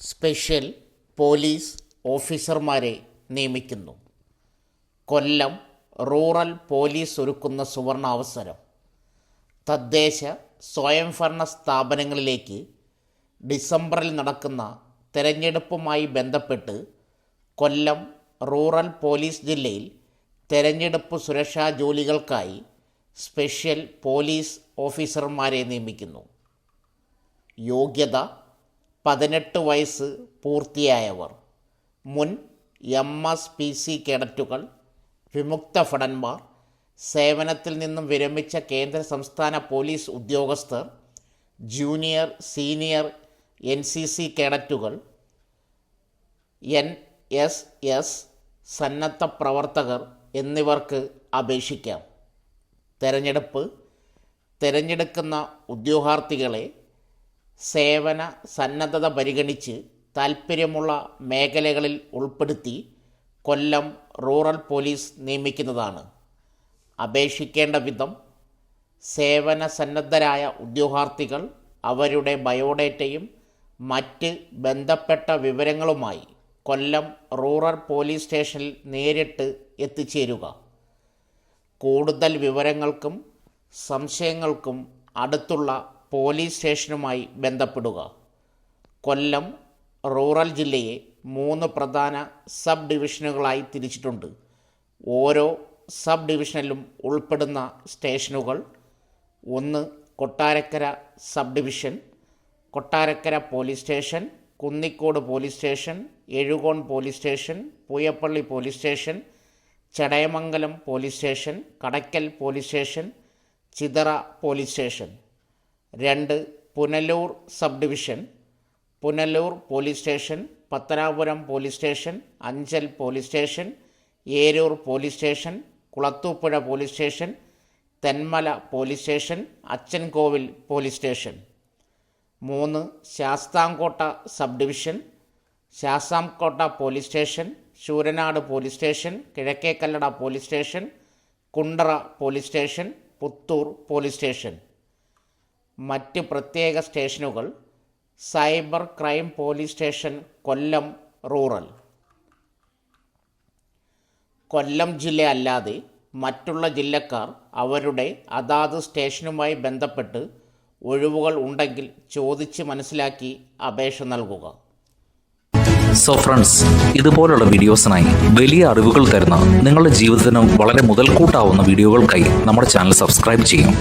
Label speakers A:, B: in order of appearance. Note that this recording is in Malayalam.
A: സ്പെഷ്യൽ പോലീസ് ഓഫീസർമാരെ നിയമിക്കുന്നു. കൊല്ലം റൂറൽ പോലീസ് ഒരുക്കുന്ന സുവർണാവസരം തദ്ദേശ സ്വയംഭരണ സ്ഥാപനങ്ങളിലേക്ക് ഡിസംബറിൽ നടക്കുന്ന തെരഞ്ഞെടുപ്പുമായി ബന്ധപ്പെട്ട് കൊല്ലം റൂറൽ പോലീസ് ജില്ലയിൽ തെരഞ്ഞെടുപ്പ് സുരക്ഷാ ജോലികൾക്കായി സ്പെഷ്യൽ പോലീസ് ഓഫീസർമാരെ നിയമിക്കുന്നു. യോഗ്യത പതിനെട്ട് വയസ്സ് പൂർത്തിയായവർ. മുൻ എം എസ് പി സി കേഡറ്റുകൾ വിമുക്ത ഭടന്മാർ സേവനത്തിൽ നിന്നും വിരമിച്ച കേന്ദ്ര സംസ്ഥാന പോലീസ് ഉദ്യോഗസ്ഥർ junior senior N C C കേഡറ്റുകൾ N S S സന്നദ്ധ പ്രവർത്തകർ എന്നിവർക്ക് അപേക്ഷിക്കാം. തെരഞ്ഞെടുപ്പ് തിരഞ്ഞെടുക്കുന്ന ഉദ്യോഗാർത്ഥികളെ സേവന സന്നദ്ധത പരിഗണിച്ച് താൽപ്പര്യമുള്ള മേഖലകളിൽ ഉൾപ്പെടുത്തി കൊല്ലം റൂറൽ പോലീസ് നിയമിക്കുന്നതാണ്. അപേക്ഷിക്കേണ്ട വിധം സേവന സന്നദ്ധരായ ഉദ്യോഗാർത്ഥികൾ അവരുടെ ബയോഡേറ്റയും മറ്റ് ബന്ധപ്പെട്ട വിവരങ്ങളുമായി കൊല്ലം റൂറൽ പോലീസ് സ്റ്റേഷനിൽ നേരിട്ട് എത്തിച്ചേരുക. കൂടുതൽ വിവരങ്ങൾക്കും സംശയങ്ങൾക്കും അടുത്തുള്ള പോലീസ് സ്റ്റേഷനുമായി ബന്ധപ്പെടുക. കൊല്ലം റൂറൽ ജില്ലയെ മൂന്ന് പ്രധാന സബ് ഡിവിഷനുകളായി തിരിച്ചിട്ടുണ്ട്. ഓരോ സബ് ഡിവിഷനിലും ഉൾപ്പെടുന്ന സ്റ്റേഷനുകൾ ഒന്ന് Kottarakkara sub division Kottarakkara police station Kunnicode police station Ezhukone police station Pooyappally police station Chadayamangalam police station Kadakkal police station Chithara police station. രണ്ട് Punalur sub division Punalur police station Pathanapuram police station Anchal police station Eroor police station Kulathupuzha police station Thenmala police station Achankovil police station മൂന്ന് Sasthamkotta sub division Sasthamkotta police station Sooranad police station Kizhakkekallada police station Kundara police station Puthur police station മറ്റ് പ്രത്യേക സ്റ്റേഷനുകൾ cyber crime police station Kollam rural. Kollam ജില്ല അല്ലാതെ മറ്റുള്ള ജില്ലക്കാർ അവരുടെ അതാത് സ്റ്റേഷനുമായി ബന്ധപ്പെട്ട് ഒഴിവുകൾ ഉണ്ടെങ്കിൽ ചോദിച്ച് മനസ്സിലാക്കി അപേക്ഷ നൽകുക.
B: സോ ഫ്രണ്ട്സ് ഇതുപോലുള്ള വീഡിയോസിനായി വലിയ അറിവുകൾ തരുന്ന നിങ്ങളുടെ ജീവിതത്തിനും വളരെ മുതൽക്കൂട്ടാവുന്ന വീഡിയോകൾക്കായി നമ്മുടെ ചാനൽ സബ്സ്ക്രൈബ് ചെയ്യും.